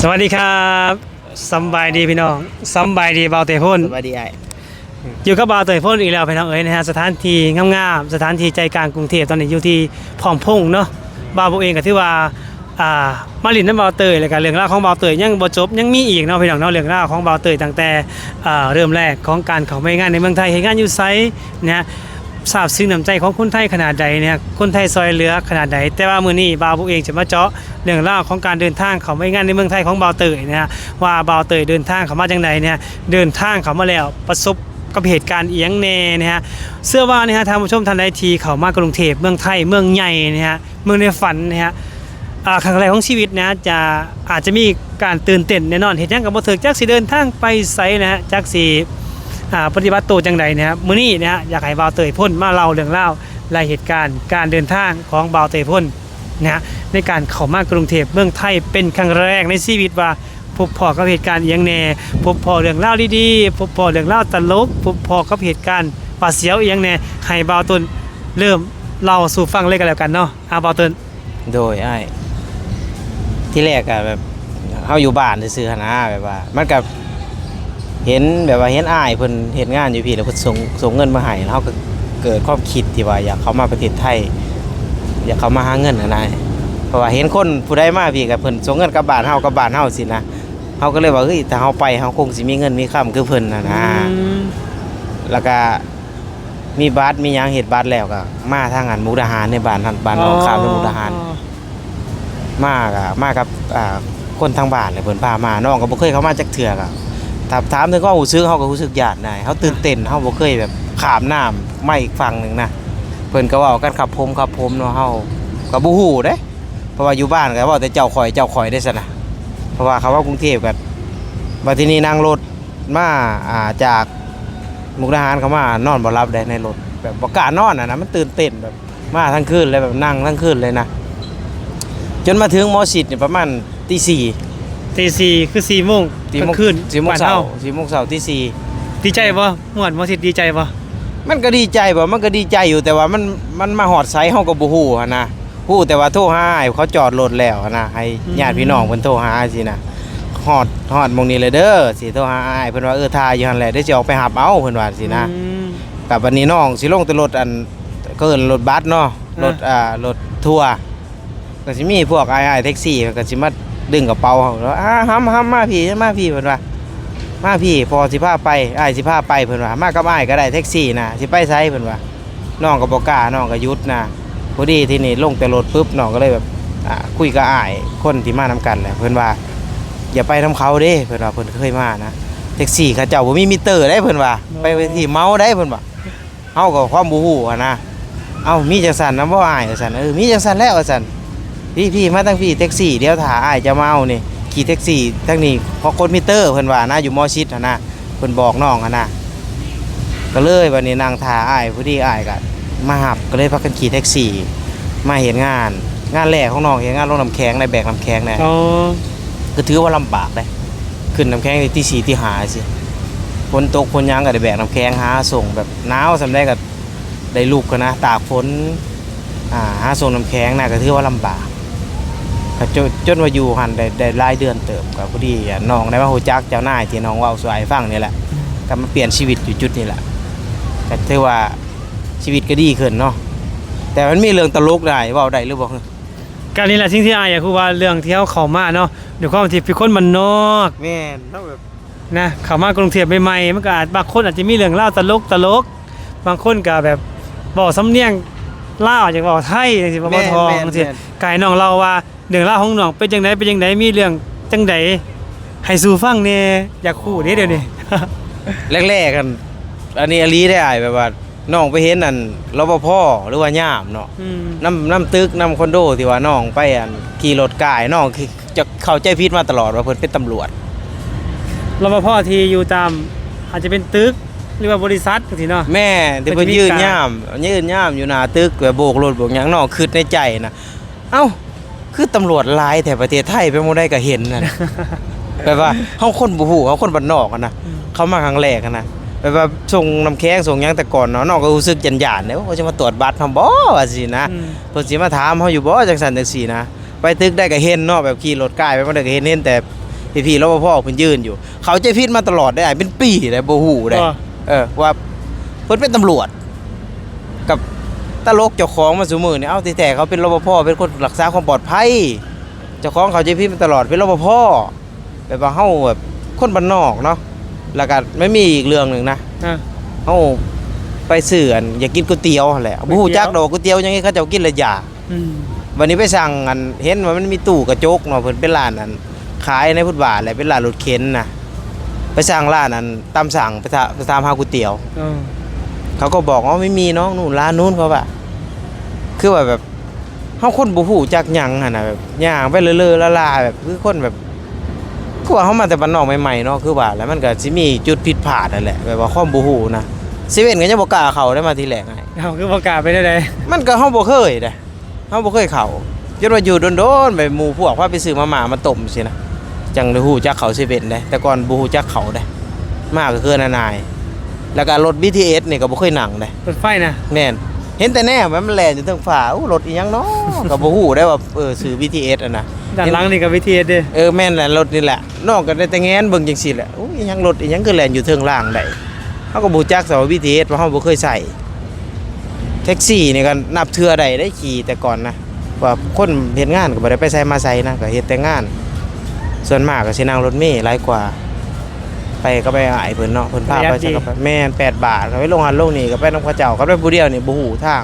สวัสดีครับสำบายดีพี่น้องสำบายดีเบาเตะพ่นสวัสดีไอ้อยู่กับเบาเตะพ่นอีกแล้วพี่น้องเอ๋ยนะฮะสถานที่งามๆสถานที่ใจกลางกรุงเทพตอนนี้อยู่ที่พร้อมพงษ์เนาะบาวบุเองก็ที่ว่าอ่ามาลินน้ำเบาเตยแล้วก็เรื่องราวของเบาเตยยังบ่จบยังมีอีกเนาะพี่น้องเนาะเรื่องราวของเบาเตยตั้งแต่อ่าเริ่มแรกของการเข้าไปงานในเมืองไทยเห็นงานอยู่ไซนะฮะ ทราบซึ้งน้ำใจของคนไทยขนาดใดเนี่ยคนไทยซอยเหลือขนาดใดแต่ว่ามือนี้บาวบุเองจะมาเจาะเรื่องราวของการเดินทางเขาไม่งานในเมืองไทยของบาวเตยนะฮะว่าบาวเตยเดินทางเขามาจังใดเนี่ยเดินทางเขามาแล้วประสบกับเหตุการณ์เอียงแน่นะฮะเสื้อว่านะฮะทางผู้ชมทันใดทีเขามากรุงเทพเมืองไทยเมืองใหญ่นะฮะเมืองในฝันนะฮะอ่าครั้งแรกของชีวิตนะจะอาจจะมีการตื่นเต้นแน่นอนเหตุการณ์กับบ่ถึกจักสิเดินทางไปไสนะฮะจักสิอ่า ปฏิบัติตัวจังใดนะครับมื้อนี้นะฮะอยากให้บ่าวเตยพ่นมาเล่าเรื่องเล่ารายเหตุการณ์การเดินทางของบ่าวเตยพ่นนะฮะในการเข้ามากรุงเทพเมืองไทยเป็นครั้งแรกในชีวิตว่าพบพอกับเหตุการณ์อหย่างแน่พบพอเรื่องเล่าดีๆพบพอเรื่องเล่าตลกพบพอกับเหตุการณ์ปาเสียวอหย่างแน่ให้บ่าวตนเริ่มเล่าสู่ฟังเลยกันแล้วกันเนาะอาบ่าวตนโดยไอ้ที่แรกอะแบบเขาอยู่บ้านซื้อๆหั้นนะแบบว่า มันกับ เห็นแบบว่าเห็นอ้ายเพิ่นเห็นงานอยู่พี่แล้วเพิ่นส่งส่งเงินมาให้แล้วเขาก็เกิดความคิดที่ว่าอยากเข้ามาประเทศไทย อยากเข้ามาหาเงินนะนายเพราะว่าเห็นคนผู้ใดมาพี่กับเพิ่นส่งเงินกลับบ้านเฮากลับบ้านเฮาสินะเฮาก็เลยว่าเฮ้ยถ้าเฮาไปเฮาคงสิมีเงินมีค่ำคือเพิ่นนะนะอืมแล้วก็มีบัตรมีหยังเฮ็ดบัตรแล้วก็มาทางอันมุกดาหารในบ้านท่านบ้านน้องข้ามในมุกดาหาร มากอะมากับอ่าคนทางบ้านเลยเพิ่นพามาน้องก็บ่เคยเข้ามาจักเทื่อกอะ ถามถามถึงความรู้สึกเขาก็รู้สึกญาตินายเขาตื่นเต้นเขาบ่เคยแบบขามน้ำมาอีกฝั่งหนึ่งนะเพิ่นก็ว้ากันขับผมขับผมเนาะเฮาก็บ่ฮู้เด้เพราะว่าอยู่บ้านก็เว้าแต่เจ้าข่อยเจ้าข่อยได้ซั่นะเพราะว่าเขาว่ากรุงเทพกันบัดทีนี้นั่งรถมาอ่าจากมุกดาหารเขามานอนบ่หลับได้ในรถแบบบ่กล้านอนอะนะมันตื่นเต้นแบบมาทั้งคืนเลยแบบนั่งทั้งคืนเลยนะจนมาถึงมอสิดเนี่ยประมาณตีสี่ ตีสี่คือ4โมงตีกโมลางงคืนสี่โมงบ้านเช้าเฮาสี่โมงเช้าตีสี่ ดีใจบ่ม่วนบ่สิดีใจบ่มันก็ดีใจบ่มันก็ดีใจอยู่แต่ว่ามันมันมาหอดไซเฮาก็บ่ฮู้หันนะฮู้แต่ว่าโทรหาอ้ายเขาจอดรถแล้วหั้นนะให้ญาติพี่น้องเพิ่นโทรหาสินะฮอดฮอดหมองนี้เลยเด้อสิโทรหาอ้ายเพิ่นว่าเออท่าอยู่หั่นแหละเดี๋ยวสิออกไปหับเอาเพิ่นว่าสินะอืม กับวันนี้น้องสิลงแต่รถอันก็เอิ้นรถบัสเนาะอ่ารถอ่ารถทัวร์ก็สิมีพวกอ้ายๆแท็กซี่ก็สิมา ดึงกระเป๋าเฮาแล้วอ่าห้ำห้ำมาพี่มาพี่เพิ่นว่ามาพี่พอสิพาไปอ้ายสิพาไปเพิ่นว่ามากับอ้ายก็ได้แท็กซี่นะสิไปไสเพิ่นว่าน้องก็บ่กล้าน้องก็หยุดนะพอดีที่นี่ลงแต่รถปุ๊บน้องก็เลยแบบอ่าคุยกับอ้ายคนที่มานํกันแหละเพิ่นว่า อย่าไปนํเขาเด้เพิ่นว่าเพิ่นเคยมานะแท็กซี่เขาเจ้าบ่มีมิเตอร์ได้เพิ่นว่า ไปไปที่เมาได้เพิ่นว่าเฮาก็ความบ่ฮู้นะเอ้ามีจังซั่นนำบ่อ้ายว่าซั่นเออมีจังซั่นแล้วว่าซั่น พี่พี่มาตั้งพี่แท็กซี่เดี๋ยวถ้าอ้ายจะมาเอานี่ขี่แท็กซี่ทั้งนี้เพราะคนมิเตอร์เพิ่นว่านะอยู่มอชิดอะนะเพิ่นบอกน้องอะนะก็เลยวันนี้นางทาอ้ายผู้ดีอ้ายก็มาหับก็เลยพากันขี่แท็กซี่ มาเห็นงาน งานแรกของน้องเห็นงานลงน้ำแข็งในแบกน้ำแข็งนะอ๋อก็ถือว่าลำบากเลยขึ้นน้ำแข็งในที่สี่ที่หาสิฝนตกฝนหยังก็ได้แบกน้ำแข็งหาส่งแบบหนาวสำได้ก็ได้ลูกกันนะตากฝนอ่าหาส่งน้ำแข็งนะก็ถือว่าลำบาก ก็จนจนว่าอยู่หันได้ได้รายเดือนเติมกับพอดีอะน้องได้มาหูจักเจ้านายที่น้องเว่าสวยฟังนี่แหละก็มาเปลี่ยนชีวิตอยู่จุดนี้แหละก็ถือว่าชีวิตก็ดีขึ้นเนาะแต่มันมีเรื่องตลกได้เว่าได้หรือบ่การนี้แหละสิ่งที่อายอยากคือว่าเรื่องที่เขาเข้ามาเนาะด้วยความที่เป็นคนมันนอกแม่นเนาะแบบนะเข้ามากรุงเทพใหม่ๆมันก็อาจบางคนอาจจะมีเรื่องเล่าวตลกตลกบางคนก็แบบบอกสำเนียงลาวจากบอกไทยจังซี่บ่บ่ทองจังซี่กายน้องเราว่า เรื่องเล่าวของน้องเป็นจังไดเป็นจังไดมีเรื่องจังไดให้สู่ฟังแหน่อยากคู่เด้เดี๋ยวนี้ แรกๆกัน อันนี้อลีได้อายแบบว่าน้องไปเห็นอันรปภหรือว่าย่ามเนาะอืมน้ำน้ำตึกน้ำคอนโดที่ว่าน้องไปอันขี่รถกายน้องคือจะเข้าใจผิดมาตลอดว่าเพิ่นเป็นตำรวจ รปภที่อยู่ตามอาจจะเป็นตึกหรือว่าบริษัทจังซี่เนาะ แม่ที่เป็เพิ่นนวิธียืนการย่ามยืนย่ามอยู่หน้าตึกแบบโบกรถโบกหยังนอกคิดในใจนะเอ้า คือตำรวจหลายแต่ประเทศไทยไปบ่ได้ก็เห็นน่ะแบบว่าเฮาคนบ่ฮู้เฮาคนบ้านนอกอะนะเขามาครั้งแรกอะนะแบบว่าส่งน้ำแข็งส่งหยังแต่ก่อนเนาะน้องก็รู้สึกยันยานๆเด้ว่าเขาจะมาตรวจบัตรเฮาบ่ว่าสินะอืม เพิ่นสิมาถามเฮาอยู่บ่จังซั่นจังซี่นะไปตึกได้ก็เห็นเนาะแบบขี่รถกายไปบ่ได้ก็เห็นเห็นแต่พี่ๆรปภเพิ่นยืนอยู่ เขาใจพิษมาตลอดได้เป็นปีได้บ่ฮู้ได้บ่เออว่าเพิ่นเป็นตำรวจ กับ ตลกเจ้าของมาซุมื้อนี่เอ้าแต่เขาเป็นรปภเป็นคนรักษาความปลอดภัยเจ้าของเขาใจพิษมาตลอดเป็นรปภแบบว่าเฮาแบบคนบ้านนอกเนาะแล้วก็ไม่มีอีกเรื่องหนึงนะอะ เฮาไปซื้ออันอยากกินก๋วยเตี๋ยวนั่นแหละบ่ฮู้จักดอกก๋วยเตี๋ยวยังไงเขาเจ้ากินและยาอืมวันนี้ไปสั่งอันเห็นว่ามันมีตู้กระจกเนาะเพิ่นเป็นร้านอันขายในพุทธบาทแหละเป็นร้านรถเข็นน่ะไปสั่งร้านอันตามสั่งไปถาไปตามหาก๋วยเตี๋ยว เออ เขาก็บอกว่าไม่มีน้องนู่นร้านนู้นเขาว่าคือว่าแบบเฮาคนบ่ฮู้จักหยังหั่นน่ะแบบย่างไปเลอะๆละๆแบบคือคนแบบคือว่าเฮามาแต่บ้านนอกใหม่ๆเนาะคือว่าแล้วมันก็สิมีจุดผิดพลาดนั่นแหละแบบว่าความบ่ฮู้นะเซเว่นก็ยังบ่กล้าเข้าได้มาทีแรกไงเอาคือประกาศไปได้เลยมันก็เฮาบ่เคยเด้เฮาบ่เคยเข้าจนว่าอยู่โดนๆไปหมู่พวกพาไปซื้อมาม่ามาต้มสินะจังได้ฮู้จักเขาเซเว่นได้แต่ก่อนบ่ฮู้จักเขาได้มาก็คืออนายๆ แล้วก็รถ BTS นี่ก็บ่เคยนั่งได้รถไฟนะแน่นเห็นแต่แน่ว่ามันแล่นอยู่เทางฟ้าอู้รถอีหยังเนาะก็บ่ฮู้ได้ว่าเออซื้อ BTS อะนะด้านหลังนี่กับวิทีเอสเด้อเออแม่นแหละรถนี่แหละนอกก็ได้แต่แงนเบิ่งจังซี่แหละอู้อีหยังรถอีหยังคือแล่นอยู่เทิงล่างได้เฮาก็บ่รู้จักสว่า BTS เพราะเฮาบ่เคยใส่แท็กซี่นี่ก็นับเทื่อใดได้ขี่แต่ก่อนนะว่าคนเฮ็ดงานก็บ่ได้ไปใส่มาใส่นะก็เฮ็ดแต่งาน ส่วนมากก็สินั่งรถเมล์หลายกว่า ไปก็ไปอ้ายเพิ่นเนาะเพิ่นพาไปใส่ก็ไปแม่น8บาทก็ไปลงหันลงนี่ก็ไปนำเขาเจ้าก็ไปผู้เดียวนี่บ่ฮู้ทาง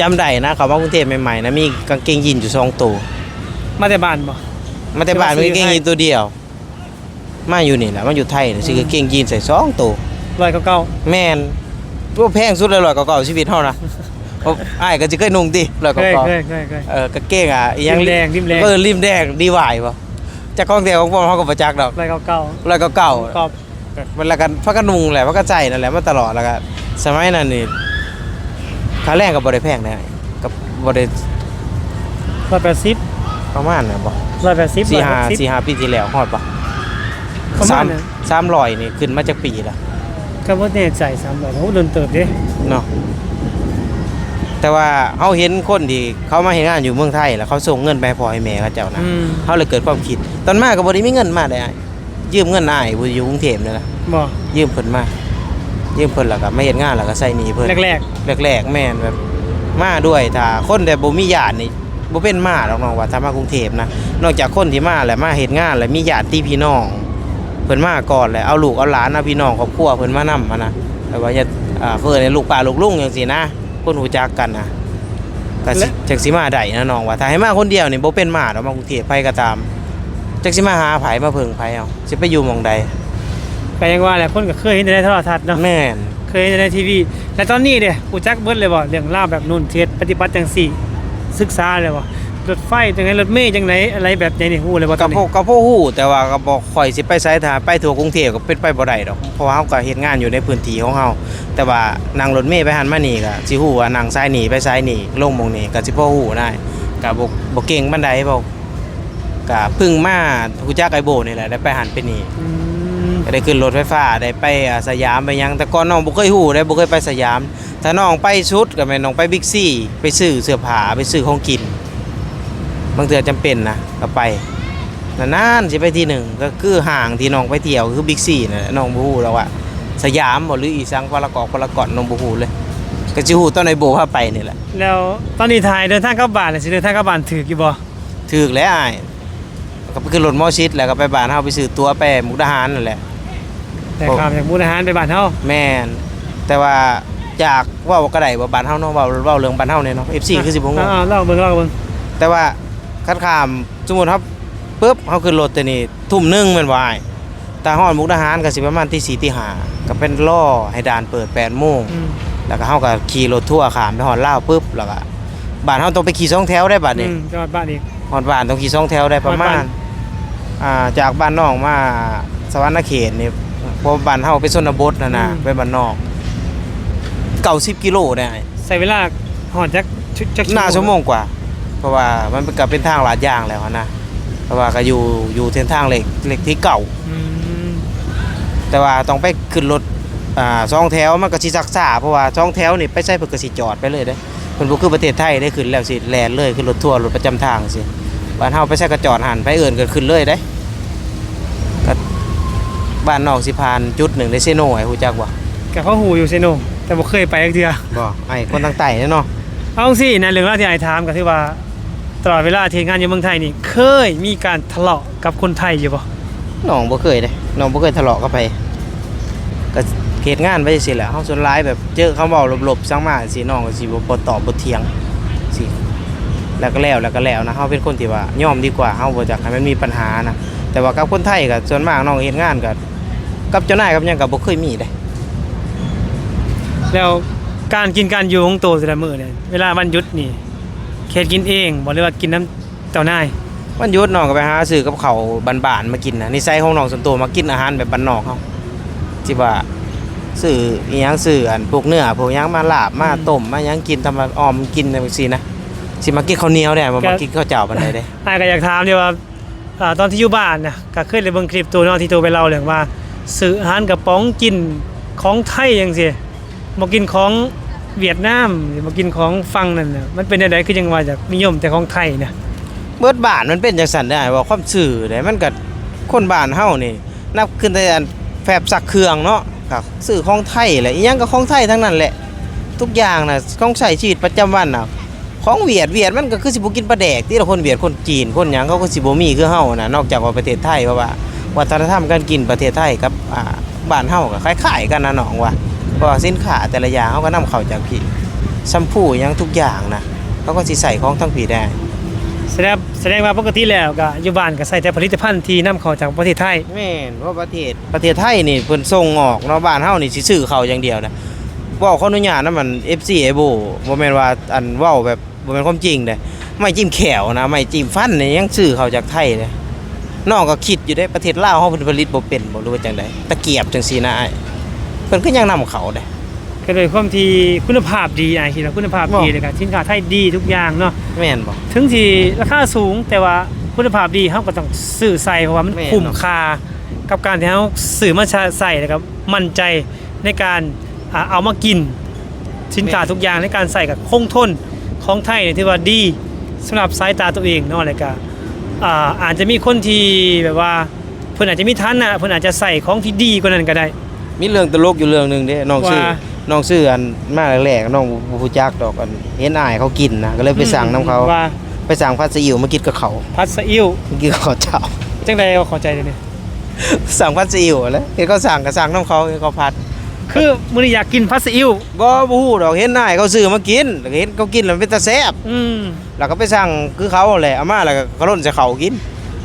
จำได้นะเขามากรุงเทพใหม่ๆนะมีกางเกงยีนอยู่สองตัวมาแต่บ้านบ่มาแต่บ้านมีกางเกงยีนตัวเดียว มาอยู่นี่แหละมาอยู่ไทยนี่ซื้อกางเกงยีนใส่สองตัวร้อยเก้าแม่นตัวแพงสุดเลยร้อยเก่าๆชีวิตเฮานะเพราะอ้ายก็สิเคยนุ่งติร้อยเคยเก่าเคยเคยเคยๆเออกางเกงอะอีหยังริมแดงริมแดงเออริมแดงดีหวายบ่ จากของเดียวของผมเฮาก็บ่จักดอกร้อยเก้าเก้าร้อยเก่าๆกรอบมันแล้วกันพักกันนุงแหละพักกันใจนั่นแหละมาตลอดแล้วก็สมัยนั้นนี่ค่าแรงกับบริแพงนะกับบริร้อยแปดสิบประมาณนะบ่ร้อยแปดสิบสี่ร้อยห้าหกสิบสี่ห้าปีที่แล้วฮอดปะประมาณนั้นสามร้อยนี่ขึ้นมาจากปีละก็บ่แน่ใจสามร้อยโอ้โดนเติบเด้เนาะ แต่ว่าเขาเห็นคนที่เขามาเห็นงานอยู่เมืองไทย แล้วเขาส่งเงินไปให้พ่อให้แม่เขาเจ้านะอืม เขาเลยเกิดความคิด ตอนมาก็บ่ได้มีเงินมาได้อ้ายยืมเงินอ้ายบ่อยู่กรุงเทพนี่แหละบ่ยืมเพิ่นมายืมเพิ่นแล้วก็มาเฮ็ดงานแล้วก็ใช้หนี้เพิ่น แรกแรกๆแม่นแบบมาด้วยถ้าคนแต่บ่มีญาตินี่บ่เป็นมาหรอกน้องว่าถ้ามากรุงเทพนะนอกจากคนที่มาแล้วมาเฮ็ดงานแล้วมีญาติพี่น้องเพิ่นมาก่อนแหละเอาลูกเอาหลานเอาพี่น้องครอบครัวเพิ่นมานำมานะแต่ว่าอย่าอ่าเพิ่นให้ลูกป้าลูกลุงจังซี่นะ คนฮู้จักกันนะก็สิจักสิมาได้นะน้องว่าถ้าให้มาคนเดียวนี่บ่เป็นมาดอกมากรุงเทพไปก็ตามจักสิมาหาไผมาเพิ่งไผเอาสิไปอยู่หม่องใดๆก็ยังว่าแหละคนก็เคยเห็นแต่ในโทรทัศน์เนาะแม่นเคยเห็นแต่ในทีวีแล้วตอนนี้เด้กูจักเบิดเลยบ่เรื่องราวแบบนู่นเทศปฏิบัติจังสี่ ศึกษาเลยบ่ รถไฟจังไดรถเมล์จังไหนอะไรแบบไหนนี่ฮู้เลยบ่ตก็อนพนี้วกก็พวกฮู้แต่ว่าก็บ่ค่อยสิไปไสถ้าไปทั่วกรุงเทพก็เป็นไปบ่ได้ดอกเพราะว่าเฮาก็เฮ็ดงานอยู่ในพื้นที่ของเฮาแต่ว่านั่งรถเมล์ไปหันมานี่ก็สิฮู้ว่านั่งซ้ายนี่ไปซ้ายนี่ลงหมองนี่ก็สิพอฮู้ได้ก็บ่บ่เก่งปานใดบ่ก็เพิ่งมาฮู้จักไอ้โบนี่แหละได้ไปหันไปนี่อืมก็ได้ขึ้นรถไฟฟ้าได้ไปอ่าสยามไปหยังแต่ก่อนน้องบ่เคยฮู้ได้บ่เคยไปสยาม ถ้าน้องไปชุดก็แม่นน้องไปบิ๊กซีไปซื้อเสื้อผ้าไปซื้อของกิน บางเทื่อจำเป็นนะก็ไปนานๆสิไปที่หนึ่งก็คือห่างที่น้องไปเที่ยวคือบิ๊กซีนั่นแหละน้องบ่ฮู้แล้วว่าสยามบ่หรืออีสังพารากอนพารากอนน้องบ่ฮู้เลยก็สิฮู้ตอนไอ้โบพาไปนี่แหละแล้วตอนนี้ถ่ายเดินทางกลับบ้านน่ะสิเดินทางกลับบ้านถูกอยู่บ่ถูกแล้วอ้ายก็ไปขึ้นรถมอชิดแล้วก็ไปบ้านเฮาไปซื้อตั๋วไปมุกดาหารนั่นแหละแต่ข้ามจากมุกดาหารไปบ้านเฮาแม่นแต่ว่าจากเว้าก็ได้ว่าบ้านเฮาเนาะเว้าเว้าเรื่องบ้านเฮาเนี่ยเนาะ FC คือสิบ่ฮู้อ่าๆเล่าเบิ่งเล่าเบิ่งแต่ว่า คัดขามสมมุติครับปุ๊บเฮาขึ้นรถตัวนี้ทุ่มหนึงแม่นบ่อ้ายแต่ฮอดมุกดาหารก็สิประมาณตี4ตี5ก็เป็นล่อให้ด่านเปิด8โมงอืมแล้วก็เฮาก็ขี่รถทั่วร์ข้ามไปฮอดลาวปุ๊บแล้วก็บ้านเฮาต้องไปขี่สองแถวได้บัดนี้อืมจังหวัดบ้านอีกฮอดบ้านต้องขี่สองแถวได้ประมาฮอดณบ้านอ่าจากบ้านนอกมาสวรรณเขตนี่เพราะบ้านเฮาเป็นชนบทนะนะไปบ้านนอก90กิโลได้ใส่เวลาหอดจักชุดจักหน้าชั่วโมงกว่าเพ ราะว่ามันเป็นกับเป็นทางลาดยางแล้วอะนะเพราะว่าก็อยู่อยู่เส้นทางเหล็กเหล็กที่เก่า อืมแต่ว่าต้องไปขึ้นรถอ่าสองแถวมันก็สิซักษาเพราะว่าสองแถวนี่ไปใช้เพิ่นก็สิจอดไปเลยเด้เพิ่นบ่คือประเทศไทยได้ขึ้นแล้วสิแล่นเลยขึ้นรถทัวร์รถประจำทางสิบ้านเฮาไปใช้กระจอดหันไปเอื่นเกิดขึ้นเลยได้ก็บ้านนอกสิพานจุดหนึ่งในเซโนไอ้ฮู้จักบ่กับพ่อหูอยู่เซโนแต่บ่เคยไปจักเทื่อบ่ไอ้คนต่างไต่เนี่ยเนาะ เอาสินะเรื่องราวที่ไอ้ถามก็คือว่า ตลอดเวลาที่งานอยู่เมืองไทยนี่เคยมีการทะเลาะกับคนไทยอยู่บ่น้องบ่เคยเด้น้องบ่เคยทะเลาะกับไปก็เฮ็ดงานไปสิแหละเฮาส่วนร้ายแบบเจอเขาเว้าหลบๆซังมาสิน้องก็สิบ่บ่ตอบบ่เถียงสิแล้วก็แล้วแล้วก็แล้วนะเฮาเป็นคนที่ว่ายอมดีกว่าเฮาบ่อยากให้มันมีปัญหานะแต่ว่ากับคนไทยก็ส่วนมากน้องเฮ็ดงานก็กับเจ้านายกับหยังก็บ่เคยมีเด้แล้วการกินการอยู่ของโตแต่ละมื้อเนี่ยเวลาวันหยุดนี่ เขตกินเองบ่หรือว่ากินน้ำเจ้านาย วันหยุดน้องก็ไปหาซื้อกับเขาวบ้านๆมากินนะนิสัยของน้องส่วนตัวมากินอาหารแบบบ้านนอกเขาที่ว่าซื้ออีหยังซื้ออันพวกเนื้อพวกหยังมาลาบมาต้มมาหยังกินทำมาออมกินแบบซี่นะสิมากินข้าวเหนียวได้บ่มากินข้าวเจ้าปานใดเด้อ้ายก็อยากถามเดียวว่าอ่าตอนที่อยู่บ้านน่ะก็เคยได้เบิ่งคลิปตัวเนาะที่ตัวไปเล่าเรื่องว่า ซื้ออาหารกระป๋องกินของไทยจังซี่บ่กินของ เวียดนามหรือบ่กินของฝั่งนั่นน่ะมันเป็นจังไดคือจังว่าจะนิยมแต่ของไทยน่ะเบิดบ้านมันเป็นจังซั่นได้ว่าความซื่อได้มันก็คนบ้านเฮานี่ นับขึ้นแต่อันแฟบซักเครื่องเนาะก็ซื้อของไทยแหละอีหยังก็ของไทยทั้งนั้นแหละ ทุกอย่างน่ะของใช้ชีวิตประจำวันน่ะของเวียดเวียดมันก็คือสิบ่กินปลาแดกที่ละคนเวียดคนจีนคนหยังเขาก็สิบ่มีคือเฮาน่ะนอกจากว่าประเทศไทยเพราะว่าวัฒนธรรมการกินประเทศไทยกับอ่าบ้านเฮาก็คล้ายๆกันนะน้องว่า เพราะว่าสินค้าแต่ละอย่างเขาก็นำเข้าจากพี่ซัมพูหยังทุกอย่างนะเขาก็สิใส่ของทั้งพี่ได้แสดงแสดงว่าปกติแล้วก็อยู่บ้านก็ใส่แต่ผลิตภัณฑ์ที่นำเข้าจากประเทศไทยแม่นเพราะประเทศประเทศไทยนี่เพิ่นส่งออกเนาะบ้านเฮานี่สิซื้อเขาอย่างเดียวนะเว้าขออนุญาตนะมัน FC ไอโบบ่แม่นว่าอันเว้าแบบบ่แม่นความจริงเด้ไม่จิ้มแขวนะไม่จิ้มฟันนี่ยังซื้อเขาจากไทยเลยน้องก็คิดอยู่ได้ประเทศลาวเฮาเพิ่นผลิตบ่เป็นบ่รู้ว่าจังไดตะเกียบจังซี่นะอ้ายเพิ่นก็ยังนำเขาเด้ ก็เลยความที่คุณภาพดีไอ้ที่เราคุณภาพดีบ่ เลยก็สินค้าไทยดีทุกอย่างเนาะแม่นบ่ ถึงที่ราคาสูงแต่ว่าคุณภาพดีเขาก็ต้องซื้อใส่เพราะว่ามันแม่นคุ้มเนาะค่ากับการที่เขาซื้อมาใส่นะครับมั่นใจในการอ่าเอามากิน สินค้าทุกอย่างในการใส่กับคงทนของไทยเนี่ยที่ว่าดีสำหรับสายตาตัวเองเนาะอะไรก็อ่าอาจจะมีคนที่แบบว่าเพิ่นอาจจะมีทันนะเพิ่นอาจจะใส่ของที่ดีกว่านั้นก็ได้ มีเรื่องตลกอยู่เรื่องหนึงเด้น้องซื้อว่า น้องซื้ออันมาแรกๆน้องบ่ฮู้จักดอกอันเห็นอ้ายเขากินนะก็เลยไปสั่งนํเขาว่าไปสั่งผัดซีอิ๊วมากินกับเขาพัดสะอิ่วมากินกับข้าวเจ้า จังใดก็เขอใจเลยเนี่ยสั่งผัดซีอิ๊วแหล้วเห็นเขาสั่งก็สั่งน้ำเขาเห็นเขาผัดคือมื้อนี้อยากกินพัดสะอิ่วบ่บ่ฮู้ดอกเห็นนายเขาซื้อมากินแล้วก็เห็นเขากินแล้วมันเป็นตาแซ่บอืมแล้วก็ไปสั่งคือเขาแหละเอามาแล้วก็เขาล่นใส่เขากิน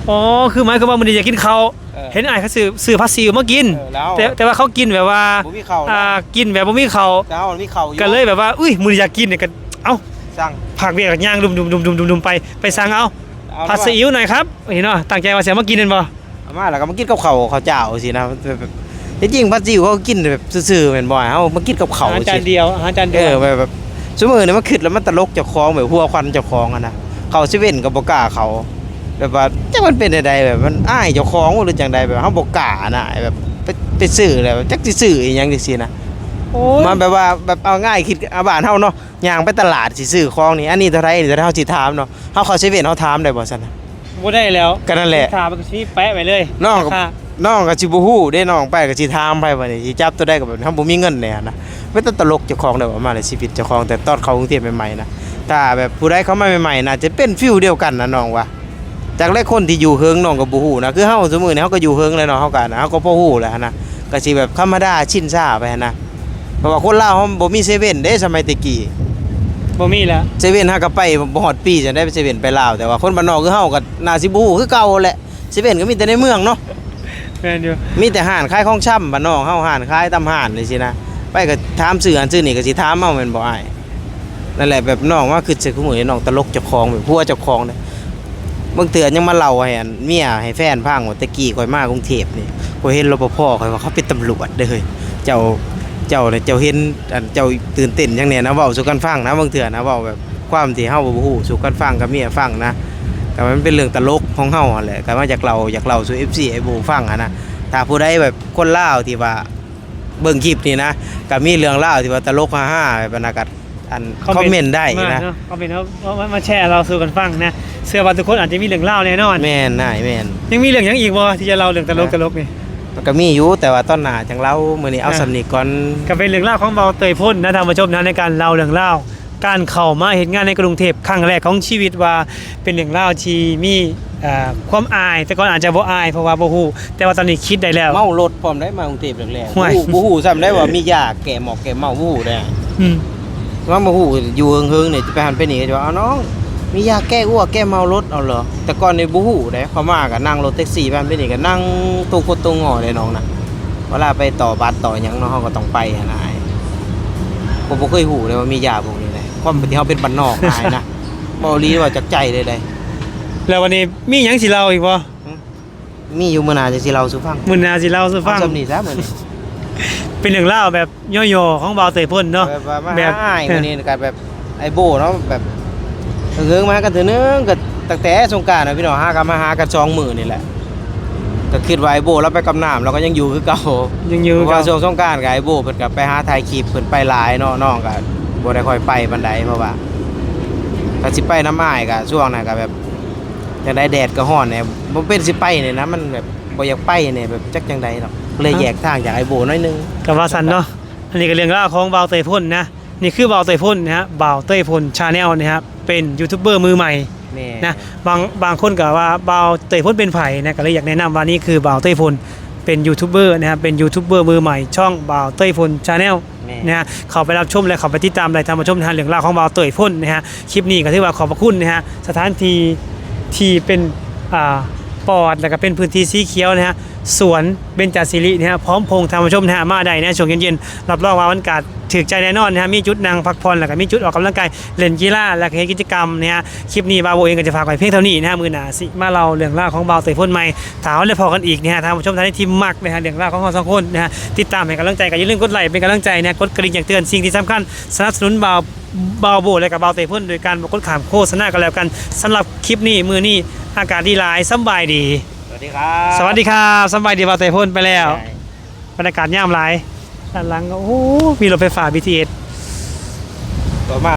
อ๋อคือหมายความว่ามันนี้อยากกินเขาวเออ เห็นอ้ายเขาซื้อซื้อพัสซีมากิน เออแล้วแต่แต่ว่าเขากินแบบว่าบ่มีเขาอ่ากินแบบบ่มีเขาวแต่เฮามันมีเขาอยู่ก็เลยแบบว่า อุ้ยมื้อนี้อยากกินเนี่ยก็เอ้าสั่งผักเบียกย่างดุมดุมดุมดุมดุมดุมไปไปสั่งเอาเอาผัดซีอิ๊วหน่อยครับเห็นเนาะตั้งใจว่าสิเอามากินนั่นบ่เอามาแล้วก็มากินกับเขาวเขาวเจ้าสินะแบบที่จริงผัดซีอิ๊วเขากินแบบซื่อๆแม่นบ่เฮามากินกับเขาวอาหารสิจานเดียวอาหารจานเดีเอยวอแบบแบบสมมุติเนี่ยมันคิดแล้วมันตลกเจ้าของแบบหัวควันเจ้าของอะนะเขาสิเว้นก็บ่กล้าเขา แบบว่าจักมันเป็นใดๆแบบมันอ้ายเจ้าของหรือจังใดแบบเฮาบ่กล้านะแบบไปไปซื้อแล้วจักสิซื้ออีหยังจังซี่นะโอ้ยมันแบบว่าแบบเอาง่ายคิดเอาบ้านเฮาเนาะย่างไปตลาดสิซื้อของนี่อันนี้เท่าไหร่อันนี้เท่าไหร่เฮาสิถามเนาะเฮาเข้าเซเว่นเฮาถามได้บ่ซั่นน่ะบ่ได้แล้วก็นั่นแหละถามมันก็สิแปะไปเลยน้องก็ค่ะน้องก็สิบ่ฮู้เด้น้องไปก็สิถามไปว่านี่สิจับตัวได้ก็แบบเฮาบ่มีเงินแน่นะเป็นตลกเจ้าของได้ว่ามาในชีวิตเจ้าของแต่ตอนเข้ากรุงเทพใหม่ๆนะถ้าแบบผู้ใดเข้ามาใหม่ๆน่าจะเป็นฟิลเดียวกันนะน้องว่า จากแรกคนที่อยู่เฮิงน้องก็บ่ฮู้นะคือเฮาสมมุติเนี่ยเฮาก็อยู่เฮิงเลยเนาะเฮาก็นะเฮาก็บ่ฮู้แหละนะก็สิแบบธรรมดาชินชาไปนะเพราะว่าคนลาวเฮาบ่มีเซเว่นเด้สมัยแตะกี้บ่มีแล้วเซเว่นเฮาก็ไปบ่ฮอดปีจะได้ไปเซเว่นไปลาวแต่ว่าคนบ้านนอกคือเฮาก็น่าสิบ่ฮู้คือเก่าแหละเซเว่นก็มีแต่ในเมืองเนาะแม่นอยู่มีแต่ห้านขายของช่ำบ้านนอกเฮาห้านขายตำห้านนี่สินะไปก็ถามซื้ออันซื้อนี่ก็สิถามเฮาแม่นบ่อ้ายนั่นแหละแบบน้องว่าคือสิคือมื้อนี้น้องตลกเจ้าของแบบผัวเจ้าของเด้ บางเตือนยังมาเล่าให้อันเมียให้แฟนฟังว่าตะกี้ข่อยมากรุงเทพนี่ข่อยเห็นรปภข่อยว่าเขาเป็นตำรวจเด้อเฮ้ยเจ้าเจ้าเนี่ยเจ้าเห็นอันเจ้าตื่นเต้นจังเนี่ยนะเว้าสู่กันฟังนะบางเทื่อนนะเว้าแบบความที่เฮาบ่ฮู้สู่กันฟังกับเมียฟังนะก็มันเป็นเรื่องตลกของเฮาแหละก็มาจากเราอยากเล่าสู่ FC ไอ้บูฟังอะนะถ้าผู้ใดแบบคนลาวที่ว่าเบิ่งคลิปนี่นะก็มีเรื่องเล่าที่ว่าตลกฮ่าๆแบบนั้นก็ อันคอมเมนต์ได้มานะเนาะคอมเมนต์เอาเอามาแชร์เราสู่กันฟังนะเชื่อว่าทุกคนอาจจะมีเรื่องเล่าแน่นอนแม่นนายแม่นยังมีเรื่องหยังอีกบ่ที่จะเล่าเรื่องตลกตลกนี่มันก็มีอยู่แต่ว่าตอนหน้าจังเล่ามื้อนี้เอาอะสำนีก่อนก็เป็นเรื่องเล่าวของเบาเตยพ่นนะท่านผู้ชมนะในการเล่าเรื่องเล่าวการเข้ามาเห็นงานในกรุงเทพครั้งแรกของชีวิตว่าเป็นเรื่องเล่าวที่มีเอ่อความอาย แต่ก่อนอาจจะบ่อายเพราะว่าบ่ฮู้แต่ว่าตอนนี้คิดได้แล้วเมารถพร้อมได้มากรุงเทพแรกๆห่วยบ่ฮู้บ่ฮู้ซ้ำได้ว่ามียาแก้หมอกแก้เมาบ่ฮู้ได้อืม ว่าบ่ฮู้อยู่เฮิงๆนี่จะไปหันไปนี่ก็จะว่าเอาน้อง มียาแก้อ้วกแก้เมารถเอาเหรอแต่ก่อนนี่บ่ฮู้ได้เขามาก็นั่งรถแท็กซี่ไปหันไปนี่ก็นั่งตู้คดตู้งอได้น้องน่ะเวลาไปต่อบัตรต่อหยังเนาะเฮาก็ต้องไปหั่นน่ะอ้ายผมบ่เคยฮู้เลยว่ามียาพวกนี้เลยความที่เฮาเป็นบ้านนอกอ้ายนะบ่รีว่าจากใจเลยได้แล้ววันนี้มีหยังสิเล่าอีกบ่มีอยู่มื้อหน้าจะสิเล่าสู่ฟังมื้อหน้าสิเล่าสู่ฟังเอาสำนีซะมื้อนี้ เป็นเรื่องเล่าวแบบย่อๆของเบาเตยพ่นเนาะแบบว่ามาแบบอ้ายมื้อนี้ก็แบบไอ้โบเนาะแบบเฮิงๆมากันเถือนึงก็ตั้งแต่สงกรานต์น่ะพี่น้องหากันมาหากันสองมื้อนี่แหละก็คิดว่าไอ้โบเราไปกำน้ำเราก็ยังอยู่คือเก่ายังอยู่เพราะกัว่าบช่วงสงกรารกับไอ้โบเพิ่นก็ไปหาถ่ายคลิปเพิ่นไปหลายเนาะน้องก็บ่ได้ค่อยไปปานใดเพราะว่าก็สิไปน้ำอ้ายก็ช่วงนั้นก็แบบจังไดแดดก็ร้อนเนี่ยบ่เป็นสิไปเนี่ยนะมันแบบ บ่อยากไปเนี่ยแบบจักจังใดหรอกเลยแยกทางจากไอ้โบน้อยนึงกับว่าสันเนาะอันนี้ก็เรื่องราวของเบาเตยพ่นนะนี่คือเบาเตยพ่นนะฮะเบาเตยพ่นชาแนลนะครับเป็นยูทูบเบอร์มือใหม่แม่นะบางบางคนก็ว่าเบาเตยพ่นเป็นไผ่นะก็เลยอยากแนะนำว่านี่คือเบาเตยพ่นเป็นยูทูบเบอร์นะครับเป็นยูทูบเบอร์มือใหม่ช่องเบาเตยพ่นชาแนลแม่นะฮะเขาไปรับชมและเขาไปติดตามรายทำมาชมนะฮะเรื่องราวของเบาเตยพ่นนะฮะคลิปนี้ก็ถือว่าขอบพระคุณนะฮะสถานที่ที่เป็นอ่า ปอดแล้วก็เป็นพื้นที่สีเขียวนะฮะสวนเบญจศิรินะฮะพร้อมพงธรรมชมนะฮะมาได้นะช่วงเย็นๆรับรองว่าวันกาดถือใจแน่นอนนะฮะมีจุดนั่งพักผ่อนแล้วก็มีจุดออกกำลังกายเล่นกีฬาแล้วก็เฮ็ดกิจกรรมนะฮะคลิปนี้บาวโบเองก็จะฝากไว้เพียงเท่านี้นะฮะมือหนาสิมาเราเรื่องราวของบาวเตยพ่นใหม่ถามว่าเลยพอกันอีกนะฮะทางผู้ชมทางที่ทีมมักนะฮะเรื่องราวของเราสองคนนะฮะติดตามให้กำลังใจกันอย่าลืมกดไลค์เป็นกำลังใจนะกดกระดิ่งอย่างเตือนสิ่งที่สำคัญสนับสนุนบาวบาวโบและกับบาวเตยพ่นโดยการกดขามโฆษณากันแล้วกันสำหรับคลิปนี้มือนี้อากาศดีหลายสำบายดี สวัสดีครับสวัสดีครับสำบายดีบาวเตยพ่นไปแล้ว บรรยากาศย่ามหลายด้านหลังก็โอ้โหมีรถไฟฟ้า BTS ต่อมา